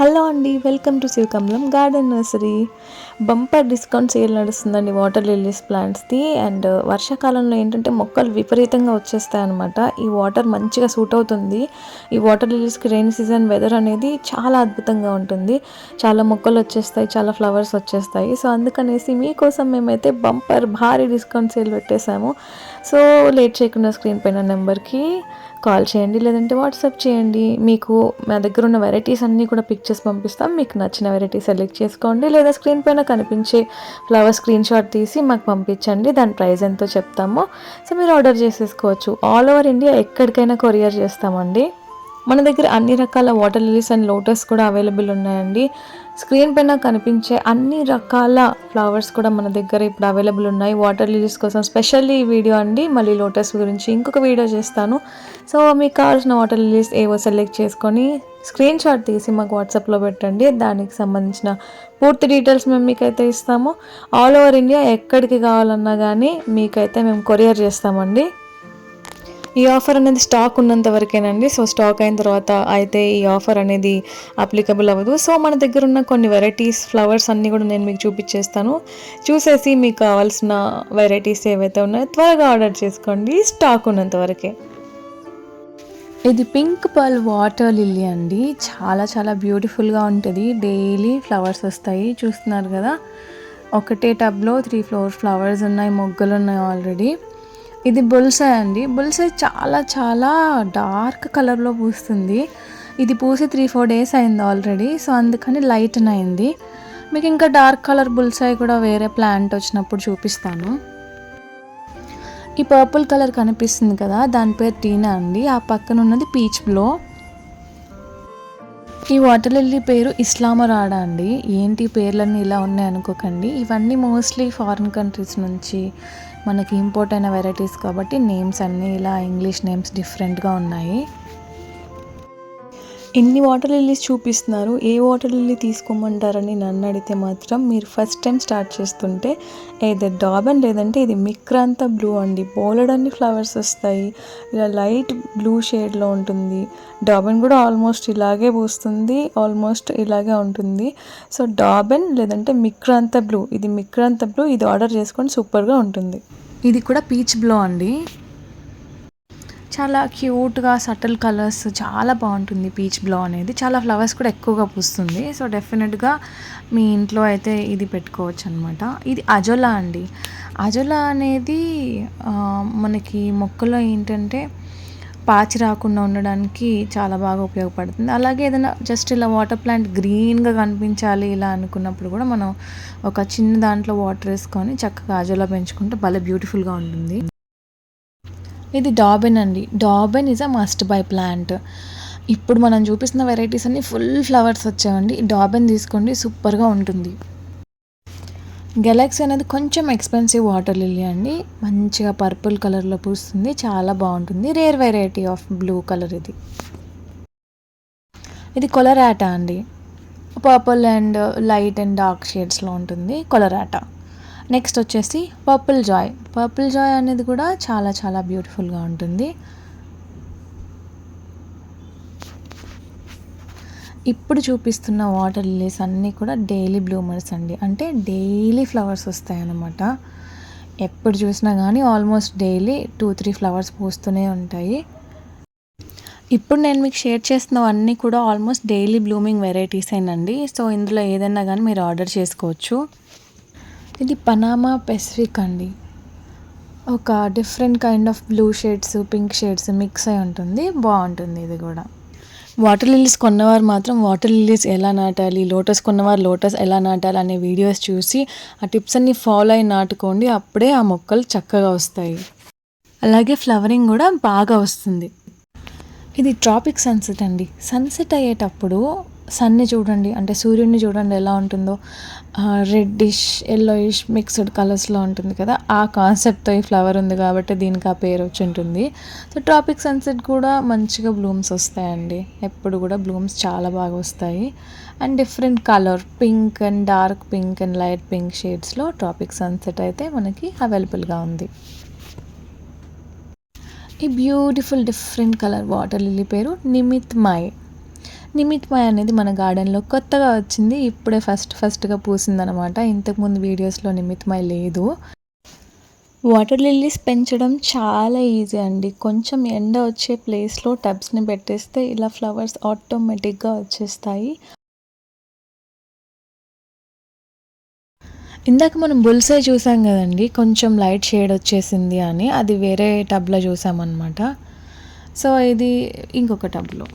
Hello అండి welcome to Shivakamalam garden nursery. Bumper discount sale నడుస్తుందండి water lilies ప్లాంట్స్ది. And వర్షాకాలంలో ఏంటంటే మొక్కలు విపరీతంగా వచ్చేస్తాయి అనమాట ఈ వాటర్ మంచిగా సూట్ అవుతుంది. ఈ వాటర్ లిల్లీస్కి రెయిన్ సీజన్ వెదర్ అనేది చాలా అద్భుతంగా ఉంటుంది. చాలా మొక్కలు వచ్చేస్తాయి చాలా ఫ్లవర్స్ వచ్చేస్తాయి. సో అందుకనేసి మీకోసం మేమైతే బంపర్ భారీ డిస్కౌంట్ సేల్ పెట్టేశాము. సో లేట్ చేయకుండా స్క్రీన్ పైన నెంబర్కి కాల్ చేయండి లేదంటే వాట్సాప్ చేయండి. మీకు మా దగ్గర ఉన్న వెరైటీస్ అన్నీ కూడా పిక్చర్స్ పంపిస్తాం. మీకు నచ్చిన వెరైటీ సెలెక్ట్ చేసుకోండి లేదా స్క్రీన్ పైన కనిపించే ఫ్లవర్ స్క్రీన్ షాట్ తీసి మాకు పంపించండి. దాని ప్రైస్ ఎంతో చెప్తాము. సో మీరు ఆర్డర్ చేసేసుకోవచ్చు. ఆల్ ఓవర్ ఇండియా ఎక్కడికైనా కొరియర్ చేస్తామండి. మన దగ్గర అన్ని రకాల వాటర్ లిలీస్ అండ్ లోటస్ కూడా అవైలబుల్ ఉన్నాయండి. స్క్రీన్ పైన కనిపించే అన్ని రకాల ఫ్లవర్స్ కూడా మన దగ్గర ఇప్పుడు అవైలబుల్ ఉన్నాయి. వాటర్ లిలీస్ కోసం స్పెషల్లీ ఈ వీడియో అండి. మళ్ళీ లోటస్ గురించి ఇంకొక వీడియో చేస్తాను. సో మీకు కావాల్సిన వాటర్ లిలీస్ ఏవో సెలెక్ట్ చేసుకొని స్క్రీన్ షాట్ తీసి మాకు వాట్సాప్లో పెట్టండి. దానికి సంబంధించిన పూర్తి డీటెయిల్స్ మేము మీకైతే ఇస్తాము. ఆల్ ఓవర్ ఇండియా ఎక్కడికి కావాలన్నా కానీ మీకైతే మేము కొరియర్ చేస్తామండి. ఈ ఆఫర్ అనేది స్టాక్ ఉన్నంత వరకేనండి. సో స్టాక్ అయిన తర్వాత అయితే ఈ ఆఫర్ అనేది అప్లికబుల్ అవ్వదు. సో మన దగ్గర ఉన్న కొన్ని వెరైటీస్ ఫ్లవర్స్ అన్నీ కూడా నేను మీకు చూపించేస్తాను చూసేసి మీకు కావాల్సిన వెరైటీస్ ఏవైతే ఉన్నాయో త్వరగా ఆర్డర్ చేసుకోండి. స్టాక్ ఉన్నంత వరకే. ఇది పింక్ పర్ల్ వాటర్ లిల్లీ అండి. చాలా చాలా బ్యూటిఫుల్గా ఉంటుంది. డైలీ ఫ్లవర్స్ వస్తాయి. చూస్తున్నారు కదా? ఒకటే టబ్లో త్రీ ఫ్లోర్ ఫ్లవర్స్ ఉన్నాయి. మొగ్గలు ఉన్నాయి ఆల్రెడీ. ఇది బుల్సై అండి. బుల్సై చాలా చాలా డార్క్ కలర్లో పూస్తుంది. ఇది పూసి త్రీ ఫోర్ డేస్ అయింది ఆల్రెడీ. సో అందుకని లైట్ అయింది. మీకు ఇంకా డార్క్ కలర్ బుల్సై కూడా వేరే ప్లాంట్ వచ్చినప్పుడు చూపిస్తాను. ఈ పర్పుల్ కలర్ కనిపిస్తుంది కదా దాని పేరు టీనా అండి. ఆ పక్కన ఉన్నది పీచ్ బ్లో. ఈ వాటర్ లిల్లీ పేరు ఇస్లామరాడా అండి. ఏంటి పేర్లన్నీ ఇలా ఉన్నాయి అనుకోకండి. ఇవన్నీ మోస్ట్లీ ఫారిన్ కంట్రీస్ నుంచి మనకి ఇంపోర్ట్ అయిన వెరైటీస్ కాబట్టి నేమ్స్ అన్నీ ఇలా ఇంగ్లీష్ నేమ్స్ డిఫరెంట్గా ఉన్నాయి. ఎన్ని వాటర్ లిల్లీస్ చూపిస్తున్నారు? ఏ వాటర్ లిల్లీ తీసుకోమంటారని నన్ను అడిగితే మాత్రం మీరు ఫస్ట్ టైం స్టార్ట్ చేస్తుంటే ఏదో డాబన్ లేదంటే ఇది మిక్రాంత బ్లూ అండి. బోలెడన్ని ఫ్లవర్స్ వస్తాయి. ఇలా లైట్ బ్లూ షేడ్లో ఉంటుంది. డాబన్ కూడా ఆల్మోస్ట్ ఇలాగే పూస్తుంది. ఆల్మోస్ట్ ఇలాగే ఉంటుంది. సో డాబెన్ లేదంటే మిక్రాంత బ్లూ ఇది మిక్రాంత బ్లూ ఇది ఆర్డర్ చేసుకొని సూపర్గా ఉంటుంది. ఇది కూడా పీచ్ బ్లో అండి. చాలా క్యూట్గా సటిల్ కలర్స్ చాలా బాగుంటుంది పీచ్ బ్లో అనేది. చాలా ఫ్లవర్స్ కూడా ఎక్కువగా పూస్తుంది. సో డెఫినెట్గా మీ ఇంట్లో అయితే ఇది పెట్టుకోవచ్చు అనమాట ఇది అజోలా అండి. అజోలా అనేది మనకి మొక్కలో ఏంటంటే పాచి రాకుండా ఉండడానికి చాలా బాగా ఉపయోగపడుతుంది. అలాగే ఏదైనా జస్ట్ ఇలా వాటర్ ప్లాంట్ గ్రీన్గా కనిపించాలి ఇలా అనుకున్నప్పుడు కూడా మనం ఒక చిన్న దాంట్లో వాటర్ వేసుకొని చక్కగా అజోలా పెంచుకుంటే భలే బ్యూటిఫుల్గా ఉంటుంది. ఇది డాబెన్ అండి. Dauben is a must buy plant ఇప్పుడు మనం చూపిస్తున్న వెరైటీస్ అన్నీ ఫుల్ ఫ్లవర్స్ వచ్చాయండి. డాబిన్ డాబెన్ తీసుకోండి సూపర్గా ఉంటుంది. గెలాక్సీ అనేది కొంచెం ఎక్స్పెన్సివ్ వాటర్ లిల్లీ అండి. మంచిగా పర్పుల్ కలర్లో పూస్తుంది చాలా బాగుంటుంది. Rare variety of blue colour ఇది. ఇది కొలరాటా అండి. Purple and light and dark షేడ్స్లో ఉంటుంది కొలరాటా నెక్స్ట్ వచ్చేసి పర్పుల్ జాయ్ పర్పుల్ జాయ్ అనేది కూడా చాలా చాలా బ్యూటిఫుల్గా ఉంటుంది. ఇప్పుడు చూపిస్తున్న వాటర్ లిలీస్ అన్నీ కూడా డైలీ బ్లూమర్స్ అండి. అంటే డైలీ ఫ్లవర్స్ వస్తాయి అన్నమాట ఎప్పుడు చూసినా కానీ almost daily two three flowers పూస్తూనే ఉంటాయి. ఇప్పుడు నేను మీకు షేర్ చేస్తున్నవన్నీ కూడా ఆల్మోస్ట్ డైలీ బ్లూమింగ్ వెరైటీస్ ఏనండి. సో ఇందులో ఏదైనా కానీ మీరు ఆర్డర్ చేసుకోవచ్చు. ఇది పనామా పెసిఫిక్ అండి. ఒక different kind of blue shades pink shades mix అయి ఉంటుంది. బాగుంటుంది ఇది కూడా. వాటర్ లిల్లీస్ కొన్నవారు మాత్రం వాటర్ లిల్లీస్ ఎలా నాటాలి లోటస్ కొన్నవారు లోటస్ ఎలా నాటాలి అనే వీడియోస్ చూసి ఆ టిప్స్ అన్ని ఫాలో అయి నాటుకోండి. అప్పుడే ఆ మొక్కలు చక్కగా వస్తాయి. అలాగే ఫ్లవరింగ్ కూడా బాగా వస్తుంది. ఇది ట్రాపిక్ సన్సెట్ అండి. సన్సెట్ అయ్యేటప్పుడు సన్ని చూడండి అంటే సూర్యుడిని చూడండి ఎలా ఉంటుందో. రెడ్డిష్ ఎల్లోయిష్ మిక్స్డ్ కలర్స్లో ఉంటుంది కదా ఆ కాన్సెప్ట్తో ఈ ఫ్లవర్ ఉంది కాబట్టి దీనికి ఆ పేరు వచ్చి ఉంటుంది. సో ట్రాపిక్ సన్సెట్ కూడా మంచిగా బ్లూమ్స్ వస్తాయండి. ఎప్పుడు కూడా బ్లూమ్స్ చాలా బాగా వస్తాయి. And different colour pink and dark pink and light pink షేడ్స్లో tropic sunset అయితే మనకి అవైలబుల్గా ఉంది. ఈ beautiful different colour water lily పేరు నిమిత్ మై నిమిత్మయ అనేది మన గార్డెన్లో కొత్తగా వచ్చింది. ఇప్పుడే ఫస్ట్ ఫస్ట్గా పూసిందనమాట ఇంతకుముందు వీడియోస్లో నిమిత్మయ లేదు. వాటర్ లిల్లీస్ పెంచడం చాలా ఈజీ అండి. కొంచెం ఎండ వచ్చే ప్లేస్లో టబ్స్ని పెట్టేస్తే ఇలా ఫ్లవర్స్ ఆటోమేటిక్గా వచ్చేస్తాయి. ఇందాక మనం బుల్సే చూసాం కదండి. కొంచెం లైట్ షేడ్ వచ్చేసింది అని. అది వేరే టబ్లో చూసామన్నమాట. సో ఇది ఇంకొక టబ్లో.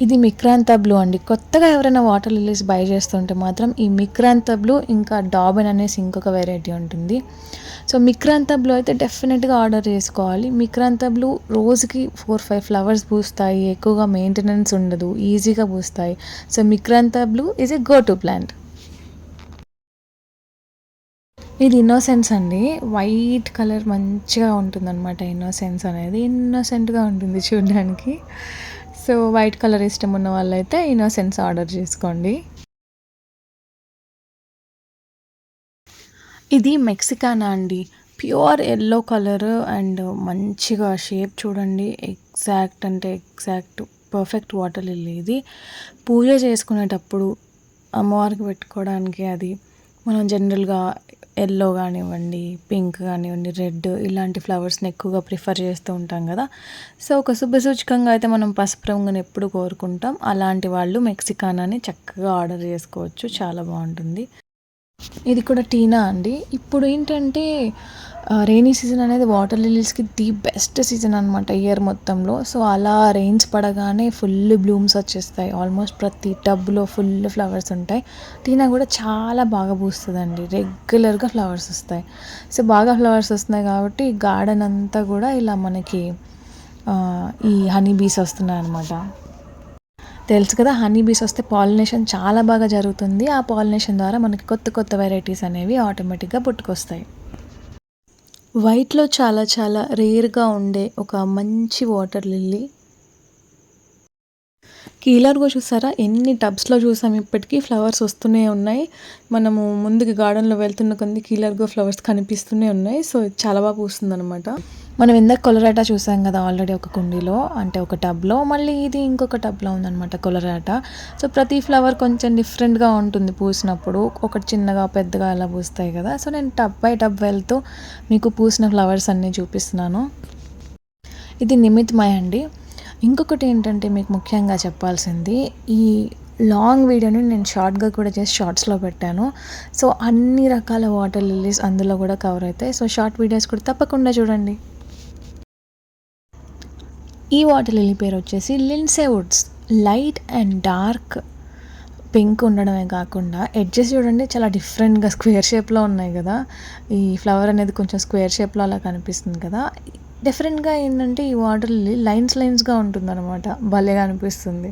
ఇది మిక్రాంతా బ్లూ అండి. కొత్తగా ఎవరైనా వాటర్ లిలీస్ బై చేస్తుంటే మాత్రం ఈ మిక్రాంతా బ్లూ ఇంకా డాబెన్ అనేసి ఇంకొక వెరైటీ ఉంటుంది. సో మిక్రాంతా బ్లూ అయితే డెఫినెట్గా ఆర్డర్ చేసుకోవాలి. మిక్రాంతా బ్లూ రోజుకి ఫోర్ ఫైవ్ ఫ్లవర్స్ పూస్తాయి. ఎక్కువగా మెయింటెనెన్స్ ఉండదు. ఈజీగా పూస్తాయి. So Micrantha blue is a go to plant ఇది ఇన్నోసెన్స్ అండి. వైట్ కలర్ మంచిగా ఉంటుందన్నమాట. ఇన్నోసెన్స్ అనేది ఇన్నోసెంట్గా ఉంటుంది చూడడానికి. సో వైట్ కలర్ ఇష్టం ఉన్న వాళ్ళైతే ఇన్నోసెన్స్ ఆర్డర్ చేసుకోండి. ఇది మెక్సికానా అండి? ప్యూర్ ఎల్లో కలర్ అండ్ మంచిగా షేప్ చూడండి. ఎగ్జాక్ట్ అంటే ఎగ్జాక్ట్ పర్ఫెక్ట్ వాటర్ లిల్లీ ఇది. పూజ చేసుకునేటప్పుడు అమ్మవారికి పెట్టుకోవడానికి అది మనం జనరల్గా ఎల్లో కానివ్వండి పింక్ కానివ్వండి రెడ్ ఇలాంటి ఫ్లవర్స్ని ఎక్కువగా ప్రిఫర్ చేస్తూ ఉంటాం కదా. సో ఒక శుభసూచకంగా అయితే మనం పసుపు రంగుని ఎప్పుడు కోరుకుంటాం. అలాంటి వాళ్ళు మెక్సికానాని చక్కగా ఆర్డర్ చేసుకోవచ్చు. చాలా బాగుంటుంది. ఇది కూడా టీనా అండి? ఇప్పుడు ఏంటంటే రెయినీ సీజన్ అనేది వాటర్ లిలీస్కి ది బెస్ట్ సీజన్ అనమాట ఇయర్ మొత్తంలో. సో అలా రెయిన్స్ పడగానే ఫుల్ బ్లూమ్స్ వచ్చేస్తాయి. ఆల్మోస్ట్ ప్రతి టబ్లో ఫుల్ ఫ్లవర్స్ ఉంటాయి. టీనా కూడా చాలా బాగా పూస్తుందండి. రెగ్యులర్గా ఫ్లవర్స్ వస్తాయి. సో బాగా ఫ్లవర్స్ వస్తున్నాయి కాబట్టి గార్డెన్ అంతా కూడా ఇలా మనకి ఈ హనీ బీస్ వస్తున్నాయి అనమాట తెలుసు కదా హనీ బీస్ వస్తే పాలినేషన్ చాలా బాగా జరుగుతుంది. ఆ పాలినేషన్ ద్వారా మనకి కొత్త కొత్త వెరైటీస్ అనేవి ఆటోమేటిక్గా పుట్టుకొస్తాయి. వైట్లో చాలా చాలా రేర్గా ఉండే ఒక మంచి వాటర్ లిల్లీ. కీలర్గా చూసారా? ఎన్ని టబ్స్లో చూసాం ఇప్పటికీ ఫ్లవర్స్ వస్తూనే ఉన్నాయి. మనము ముందుకు గార్డెన్లో వెళ్తున్న కొన్ని కీలర్గా ఫ్లవర్స్ కనిపిస్తూనే ఉన్నాయి. సో చాలా బాగా పూస్తుంది అనమాట మనం ఇందాక కొలరాటా చూసాం కదా ఆల్రెడీ ఒక కుండీలో అంటే ఒక టబ్లో. మళ్ళీ ఇది ఇంకొక టబ్లో ఉందన్నమాట కొలరాటా. సో ప్రతి ఫ్లవర్ కొంచెం డిఫరెంట్గా ఉంటుంది పూసినప్పుడు. ఒకటి చిన్నగా పెద్దగా అలా పూస్తాయి కదా. సో నేను టబ్ బై టబ్ వెళ్తూ మీకు పూసిన ఫ్లవర్స్ అన్నీ చూపిస్తున్నాను. ఇది నిమిత్మయ అండి. ఇంకొకటి ఏంటంటే మీకు ముఖ్యంగా చెప్పాల్సింది ఈ లాంగ్ వీడియోని నేను షార్ట్గా కూడా చేసి షార్ట్స్లో పెట్టాను. సో అన్ని రకాల వాటర్ లిలీస్ అందులో కూడా కవర్ అవుతాయి. సో షార్ట్ వీడియోస్ కూడా తప్పకుండా చూడండి. ఈ వాటర్ లిల్లీ పేరు వచ్చేసి Lindsey Woods. Light and dark pink ఉండడమే కాకుండా ఎడ్జెస్ చూడండి చాలా డిఫరెంట్గా స్క్వేర్ షేప్లో ఉన్నాయి కదా. ఈ ఫ్లవర్ అనేది కొంచెం స్క్వేర్ షేప్లో అలా కనిపిస్తుంది కదా. డిఫరెంట్గా ఏంటంటే ఈ వాటర్ లిల్లీ లైన్స్ లైన్స్గా ఉంటుంది అనమాట భలేగా అనిపిస్తుంది.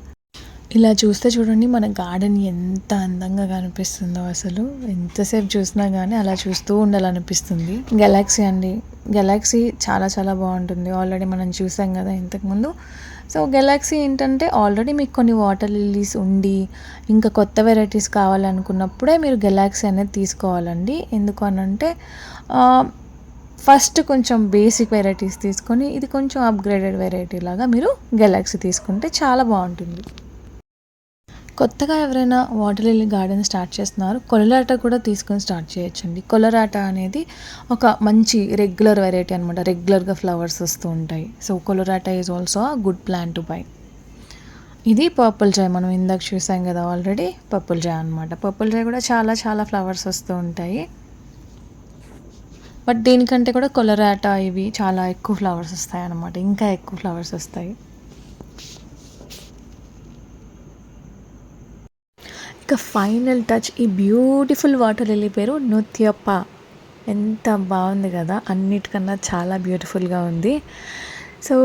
ఇలా చూస్తే చూడండి మన గార్డెన్ ఎంత అందంగా కనిపిస్తుందో అసలు. ఎంతసేపు చూసినా కానీ అలా చూస్తూ ఉండాలనిపిస్తుంది. గెలాక్సీ అండి. గెలాక్సీ చాలా చాలా బాగుంటుంది. ఆల్రెడీ మనం చూసాం కదా ఇంతకుముందు. సో గెలాక్సీ ఏంటంటే ఆల్రెడీ మీకు కొన్ని వాటర్ లిల్లీస్ ఉండి ఇంకా కొత్త వెరైటీస్ కావాలనుకున్నప్పుడే మీరు గెలాక్సీ అనేది తీసుకోవాలండి. ఎందుకు అనంటే ఫస్ట్ కొంచెం బేసిక్ వెరైటీస్ తీసుకొని ఇది కొంచెం అప్గ్రేడెడ్ వెరైటీ లాగా మీరు గెలాక్సీ తీసుకుంటే చాలా బాగుంటుంది. కొత్తగా ఎవరైనా వాటర్ లిల్లీ గార్డెన్ స్టార్ట్ చేస్తున్నారు కొలరాట కూడా తీసుకొని స్టార్ట్ చేయొచ్చండి. కొలరాట అనేది ఒక మంచి రెగ్యులర్ వెరైటీ అనమాట రెగ్యులర్గా ఫ్లవర్స్ వస్తూ ఉంటాయి. So Colorata is also a good plan to buy ఇది పర్పుల్ జాయ్ మనం ఇందాక చూసాం కదా ఆల్రెడీ పర్పుల్ జాయ్ అనమాట పర్పుల్ జాయ్ కూడా చాలా చాలా ఫ్లవర్స్ వస్తూ ఉంటాయి. బట్ దీనికంటే కూడా కొలరాట ఇవి చాలా ఎక్కువ ఫ్లవర్స్ వస్తాయి అనమాట ఇంకా ఎక్కువ ఫ్లవర్స్ వస్తాయి. ఇక ఫైనల్ టచ్ ఈ బ్యూటిఫుల్ వాటర్ లిల్లీ పేరు నృత్యప్ప ఎంత బాగుంది కదా అన్నిటికన్నా చాలా బ్యూటిఫుల్గా ఉంది. సో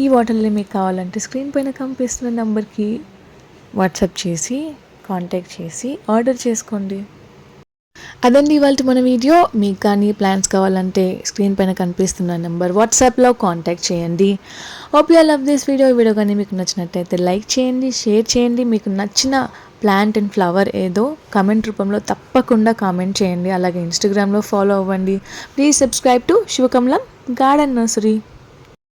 ఈ వాటర్ లిల్లీ మీకు కావాలంటే స్క్రీన్ పైన కనిపిస్తున్న నెంబర్కి వాట్సాప్ చేసి కాంటాక్ట్ చేసి ఆర్డర్ చేసుకోండి. అదండి ఇవాళ మన వీడియో మీకు కానీ ప్లాన్స్ కావాలంటే స్క్రీన్ పైన కనిపిస్తున్న నెంబర్ వాట్సాప్లో కాంటాక్ట్ చేయండి. Hope you love this video video కానీ మీకు నచ్చినట్టయితే లైక్ చేయండి షేర్ చేయండి. మీకు నచ్చిన ప్లాంట్ అండ్ ఫ్లవర్ ఏదో కమెంట్ రూపంలో తప్పకుండా కామెంట్ చేయండి. అలాగే ఇన్స్టాగ్రామ్లో ఫాలో అవ్వండి. Please subscribe to Shivakamalam garden nursery